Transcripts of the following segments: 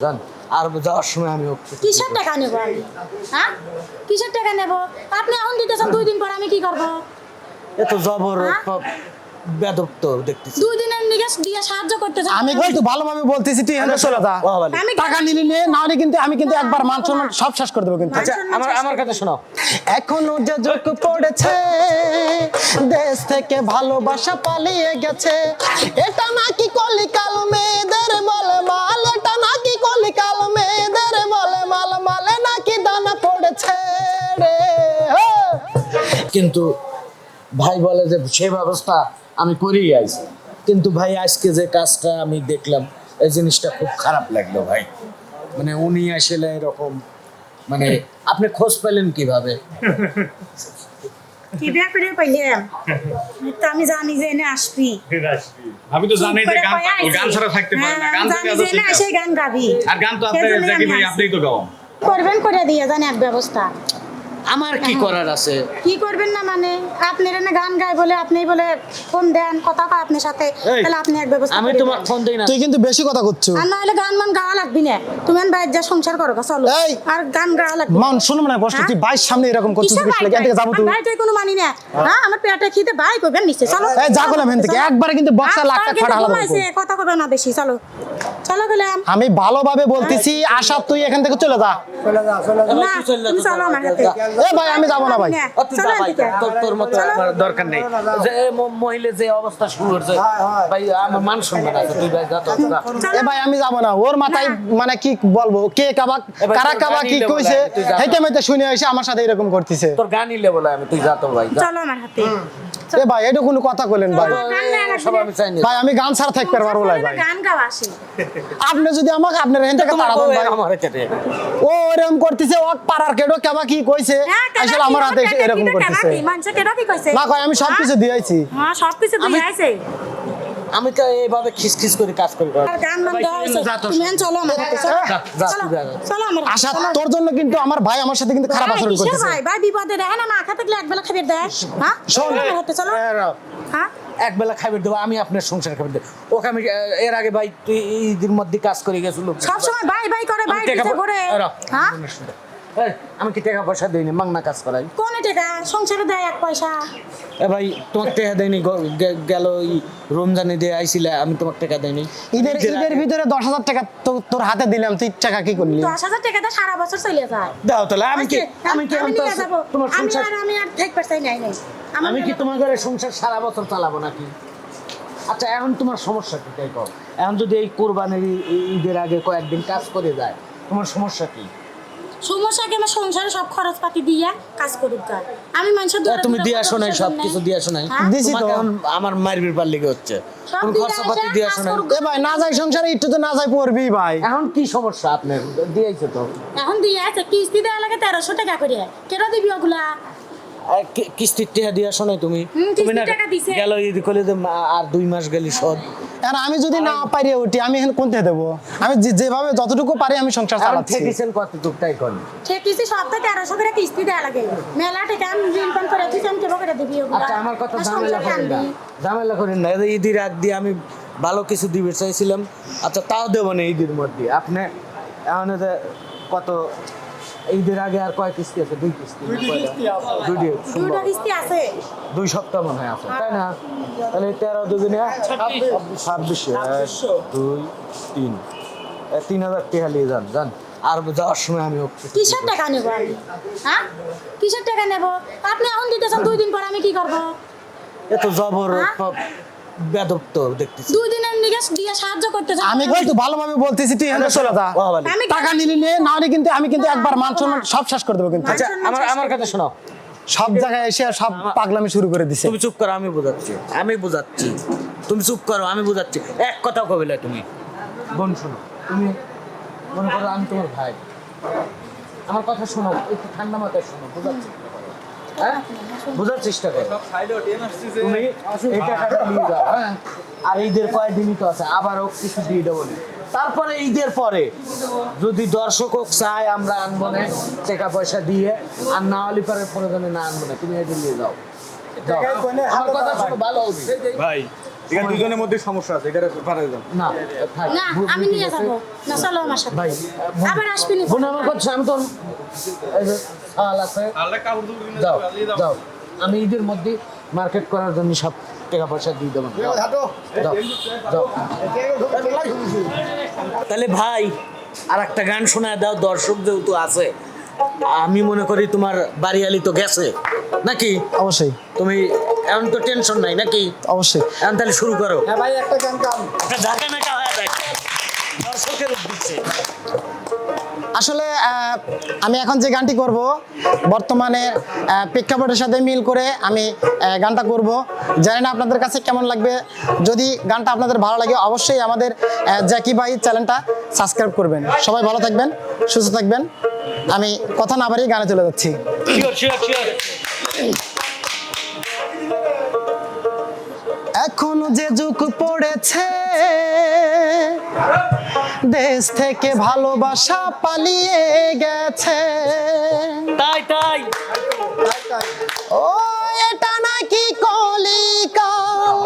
জান আর যাওয়ার সময় আমি কিসের টাকা নেব আমি? হ্যাঁ? কিসের টাকা নেব? আপনি এখন দিতেছেন দুই দিন পর আমি কি করব? এত জবর হ্যাঁ? বেদব তো দেখতেছি। দুই দিনের নিকে দিয়ে সাহায্য করতে আমি কিন্তু ভালোভাবে বলতেছি তুই এখানে চলে যা। বাহ, ভালো। আমি টাকা নিলি নে না হলে কিন্তু আমি কিন্তু একবার মান সম্মান সব শেষ করে দেবো কিন্তু। আচ্ছা আমার আমার কথা শোনো এখনও যে যোগ পড়েছে দেশ থেকে ভালোবাসা পালিয়ে গেছে। এটা নাকি কলিকাল কিন্তু ভাই বলে যে সে ব্যবস্থা আমি করেই আইছি। কিন্তু ভাই আজকে যে কাজটা আমি দেখলাম এই জিনিসটা খুব খারাপ লাগল ভাই। মানে উনি আসলে এরকম মানে আপনি খোঁজ পেলেন কীভাবে? আমি জানি যে এনে আসবি। আমি তো জানি যে গান গান ছাড়া থাকতে পারে না। হ্যাঁ, গান গান গাবি। আর গান তো আসছি। আপনিই তো গাওয়ান। করবেন করে দিয়ে জানি এক ব্যবস্থা। আমার কি করার আছে? কি করবেন না মানে? আপনার এনে গান গায় বলে আপনি বলে ফোন দেন কথা কয় আপনার সাথে তাহলে আপনি এক ব্যবস্থা আমি তোমার ফোন দিই না। তুই কিন্তু বেশি কথা করছ। আর না হলে গান মান গাওয়া লাগবি না। তুমি আর বাইর যা সংসার করো গা, চলো। আর গান গাওয়া লাগবে মান শুনব না কষ্ট তুই বাইশ সামনে এরকম করছিস বুঝলে ভাই এখান যাব তুই তুই কোনো মানি না। হ্যাঁ আমার পেটে খিদে ভাই কইবেন নিশ্চয়। চলো। এই, যা করলাম এখান থেকে। একবারে কিন্তু বক্সা ফাটা হালাবো। ঘুমাইছে, কথা কবে না বেশি চলো। চলো গেলাম আমি ভালোভাবে বলতেছি আশা তুই এখান থেকে চলে যা। না তুমি চলো আমার সাথে এ ভাই আমি যাব না ভাই। চলো যা ভাই, এদিকে। তোর- তোর মতো আমার দরকার নেই। যে মহিলা যে অবস্থা শুরু হচ্ছে ভাই আমার মান সম্মান আছে তুই ভাই যা তো এ ভাই আমি যাব না। ওর মাথায় মানে কি বলব? কে কাবা কারা কাবা কি কইছে। হেঁটে মেতে শুনে এসে আমার সাথে এরকম করতেছে। তোর গানই লেবো আমি তুই যা তো ভাই। চলো আমার হাতে। এ ভাই এটা কোনো কথা কইলেন ভাই। ভাই আমি গান ছাড়া থাকতে পারব না ভাই গান গাওয়া আসে। আপনি যদি আমাকে আপনার হেন থেকে তাড়া দেন ভাই। আমার কেটে। ও এরকম করতেছে ও পাড়ার কেডো কেবা কি কইছে? হ্যাঁ, আসলে আমার হাতে এসে এরকম করতেছে। কি, মানুষে কেডা কি কইছে? না কই আমি সব কিছু দিয়েছি। হ্যাঁ, সব কিছু দিয়ে আইছে। আমি তো এইভাবে খিসখিস করে কাজ করি মান আশা তোর জন্য কিন্তু আমার ভাই আমার সাথে কিন্তু খারাপ আচরণ করতেছে ভাই? ভাই বিপদে দেয় না, না খা থাকলে একবেলা খাবার দেয়? হ্যাঁ? শোন। চলো আমার হাতে, চলো। হ্যাঁ? এক বেলা খাবার দেবো আমি আপনার সংসার খাবার দেবো ওকে আমি এর আগে ভাই তুই ঈদের মধ্যে কাজ করে গেছিল সবসময় ভাই ভাই করে, ভাই রাও। হ্যাঁ? আমি কি টাকা পয়সা দিইনি মাংনা কাজ করাই কোনে টাকা? সংসারে দেয় এক পয়সা। এ ভাই তোমাকে টাকা দেয়নি গেল ওই রমজানে দিয়ে আইছিলে আমি তোমাকে টাকা দেয়নি ঈদের ঈদের ভিতরে দশ হাজার টাকা তোর হাতে দিলাম তুই টাকা কি করলি দশ হাজার টাকা তো সারা বছর চলে যায়। দাও তাহলে আমি কি আমি কি আমি নিয়ে যাব। তোমার আমি সংসার আর- আমি আর থাকতে চাই নাই, নাই। আমি কি তোমার ঘরে সংসার সারা বছর চালাবো নাকি আচ্ছা এখন তোমার সমস্যা কি তাই কও এখন যদি এই কোরবানির ঈদের আগে কয়েকদিন কাজ করে যায় তোমার সমস্যা কি সমস্যা কি আমার সংসারে সব খরচপাতি দিয়া কাজ করুক গা। আমি মানুষের দৌড়ে তুমি দিয়ে আসো নাই করতে সব কিছু দিয়ে আসো নাই। হ্যাঁ? দিছি তো। আমার মারবির পার লেগে হচ্ছে। সব তুমি দিয়ে খরচাপাতি আসে, দিয়ে কাজ আসো নাই। করুক। এ ভাই না যাই সংসারে একটু তো না যাই পড়বি ভাই। এখন কি সমস্যা আপনার? তো। এখন দিয়ে আছে কিস্তি দেওয়া লাগে তেরোশো টাকা করে। কেন দিবি ওগুলা? কিস্তির টাকা দিয়ে আসো নাই তুমি? তুমি না কিস্তির টাকা দিছে। গেল করলে আর দুই মাস গেলি শোধ আর আমি যদি না পারি উঠি আমি এখন কোনতে দেবো? আমি যে- যেভাবে যতটুকু পারি আমি সংসার চালাচ্ছি। ঠেকিছেন কত টুকটাই করেন ঠিক কিস্তি সপ্তাহে তেরোশো করে কিস্তি দেওয়া লাগে। মেলা টাকা আমি ঋণ পান করে দিচ্ছি আমি কেবল করে দিবি আচ্ছা আমার কথা ঝামেলা করেন না। ঝামেলা করেন না। এই ঈদের আগ দিয়ে আমি ভালো কিছু দিবে চাইছিলাম। আচ্ছা তাও দেবো না ঈদের মধ্যে। আপনি এখন যে কত ঈদের আগে আর কয় কিস্তি আছে? দুই কিস্তি? দুইটি সম্ভব। কিস্তি আছে। দুই সপ্তাহ মনে হয় আছে তাই না? তাহলে তেরো দুদিনে ছাব্বিশে। এক দুই তিন। তিন হাজার টাকা নিয়ে যান যান। আর যাওয়ার সময় আমি ওকে- কিসের টাকা নেব আমি? হ্যাঁ? কিসের টাকা নেব? আপনি এখন দিতেছেন দুই দিন পর আমি কি করব? এত জবর হ্যাঁ? বেদব তো দেখতেছি। দুই দিনের নিকে দিয়ে সাহায্য করতে আমি কিন্তু ভালোভাবে বলতেছি তুই এখানে চলে যা। বাহ, ভালো। আমি টাকা নিলি নে না হলে কিন্তু আমি কিন্তু একবার মান সম্মান সব শেষ করে দেবো কিন্তু। আচ্ছা আমার আমার কথা শোনো। সব জায়গায় এসে সব পাগলামি শুরু করে দিছে। তুমি চুপ করো আমি বোঝাচ্ছি। আমি বোঝাচ্ছি। তুমি চুপ করো আমি বোঝাচ্ছি। এক কথা কবিলা তুমি। বোন শোনো। তুমি মনে করো আমি তোমার ভাই। আমার কথা শোনো একটু ঠান্ডা মাথায় শোনো বোঝাচ্ছি। হ্যাঁ? বোঝার চেষ্টা করো। তুমি এই টাকাটা নিয়ে যাও হ্যাঁ? আর ঈদের কয়েকদিনই তো আছে আবারও কিছু দিয়ে দেবো তারপরে ঈদের পরে যদি দর্শক চায় আমরা আনব না টাকা পয়সা দিয়ে আর না হলে পরে প্রয়োজনে না আনব না তুমি এটা নিয়ে যাও। যাও। আমার কথা শোনো ভালো হবে। ভাই এখানে দুজনের মধ্যে সমস্যা আছে এটা পারে না না আমি নিয়ে যাব। না চলো আমার সাথে। ভাই আবার আসবি না বোন আমার কথা আমি তোর শাল আছে। যাও যাও। আমি ঈদের মধ্যে মার্কেট করার জন্য সব টাকা পয়সা দিয়ে দেবো তাহলে ভাই আর একটা গান শোনায় দাও দর্শক যেহেতু আছে আমি মনে করি তোমার বাড়িয়ালি তো গেছে। নাকি? অবশ্যই। তুমি এখন তো টেনশন নাই নাকি? অবশ্যই। এখন তাহলে শুরু করো। হ্যাঁ ভাই একটা গান গান। ঢাকা নাকা হয়ে দেখ দর্শকের উদ্দেশ্যে আসলে আমি এখন যে গানটি করব বর্তমানে প্রেক্ষাপটের সাথে মিল করে আমি গানটা করব। জানি না আপনাদের কাছে কেমন লাগবে। যদি গানটা আপনাদের ভালো লাগে অবশ্যই আমাদের জ্যাকি ভাই চ্যানেলটা সাবস্ক্রাইব করবেন। সবাই ভালো থাকবেন সুস্থ থাকবেন। আমি কথা না বাড়িয়ে গানে চলে যাচ্ছি। যে যুগ পড়েছে দেশ থেকে ভালোবাসা পালিয়ে গেছে। তাই তাই। ও এটা নাকি কলিকাল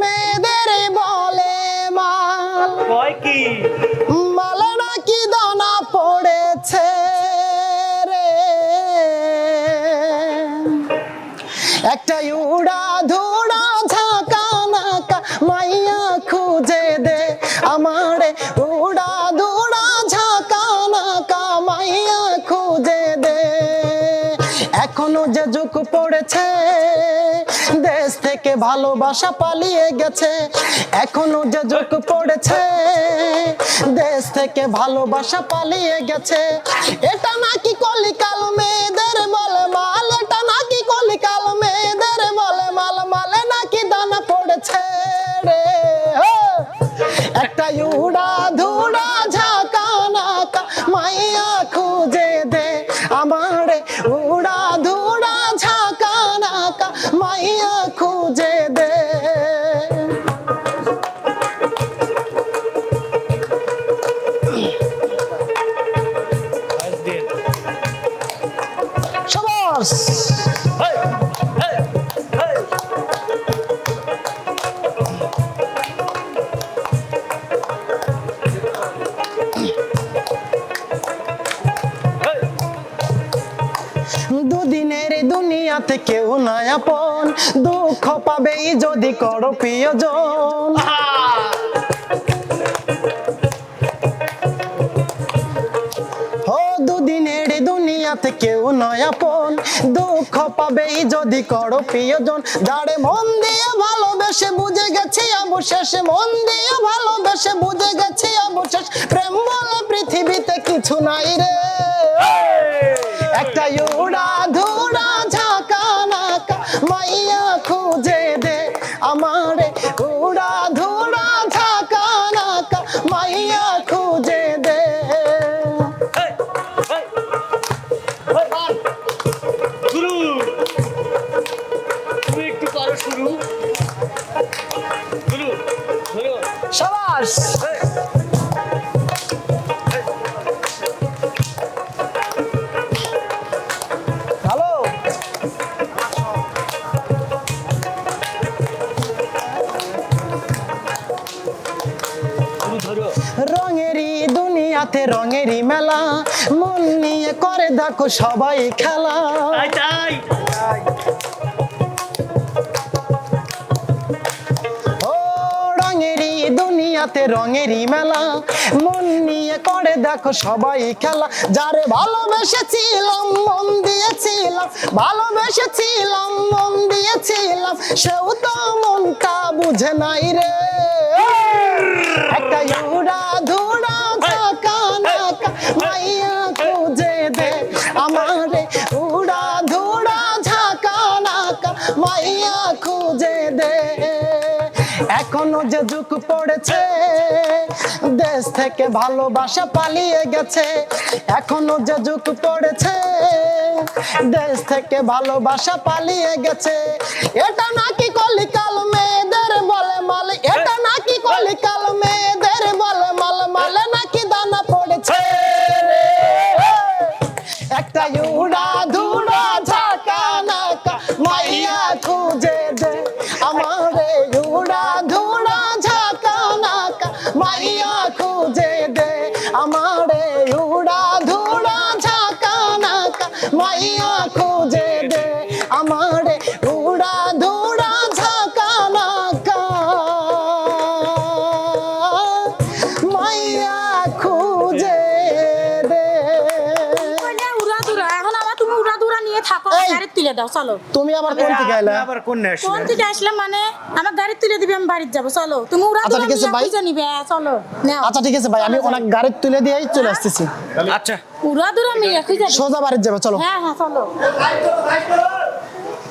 মেয়েদের বলে মাল। কয় কি? মালে নাকি দানা পড়েছে রে। একটা উড়া ধুড়া ঝাঁকা নাকা মাইয়া খুঁজে দে। আমারে উড়া ধুড়া ঝাঁকা নাকা, মাইয়া খুঁজে দে। এখনও যে যুগ পড়েছে, দেশ থেকে ভালোবাসা পালিয়ে গেছে। এখনও যে যুগ পড়েছে, দেশ থেকে ভালোবাসা পালিয়ে গেছে। এটা নাকি কলিকাল উড়া ধুড়া ঝাঁকা নাকা মাইয়া খুঁজে দে আমারে। উড়া ধুড়া ঝাঁকা নাকা মাইয়া খুঁজে দে। সবাস। দুনিয়াতে কেউ নাই আপন। দুঃখ পাবেই যদি করো প্রিয়জন। দুদিনের দুনিয়াতে কেউ নয় আপন। দুঃখ পাবেই যদি করো প্রিয়জন। মন দিয়ে ভালোবেসে বুঝে গেছি অবশেষে মন দিয়ে ভালোবেসে সাবাস হ্যালো দুনিয়াতে রঙেরই মেলা। মন নিয়ে করে দেখো সবাই খেলা। দুনিয়াতে রঙেরই মেলা। মন নিয়ে করে দেখো সবাই খেলা। যারে ভালোবেসেছিলাম, মন দিয়েছিলাম, ভালোবেসেছিলাম, মন দিয়েছিলাম, সেও তো মনটা বুঝে নাই রে। একটা ইউরা ধুরা ঝাঁকা নাকা মাইয়া খুঁজে দে। আমারে উড়া ধুরা ঝাঁকা নাকা মাইয়া খুঁজে দে। এখনও যে যুগ পড়েছে, দেশ থেকে ভালোবাসা পালিয়ে গেছে। এখনও যে যুগ পড়েছে, দেশ থেকে ভালোবাসা পালিয়ে গেছে। এটা নাকি নাকা মাইয়া থাকো! গাড়ি তুলে দাও চলো। তুমি আবার কোন থেকে আইলা? আবার কোন কোন থেকে আসলাম মানে আমার গাড়ি তুলে দিবি আমি বাড়িতে যাব চলো। তুমি উড়া আচ্ছা, ঠিক আছে, ভাই। নিবে চলো নাও। আচ্ছা ঠিক আছে ভাই আমি অনেক গাড়ি তুলে দিয়ে চলে আসতেছি। আচ্ছা। উড়া দুরা নিয়ে খুঁজে সোজা বাড়ি যাব চলো। হ্যাঁ হ্যাঁ চলো।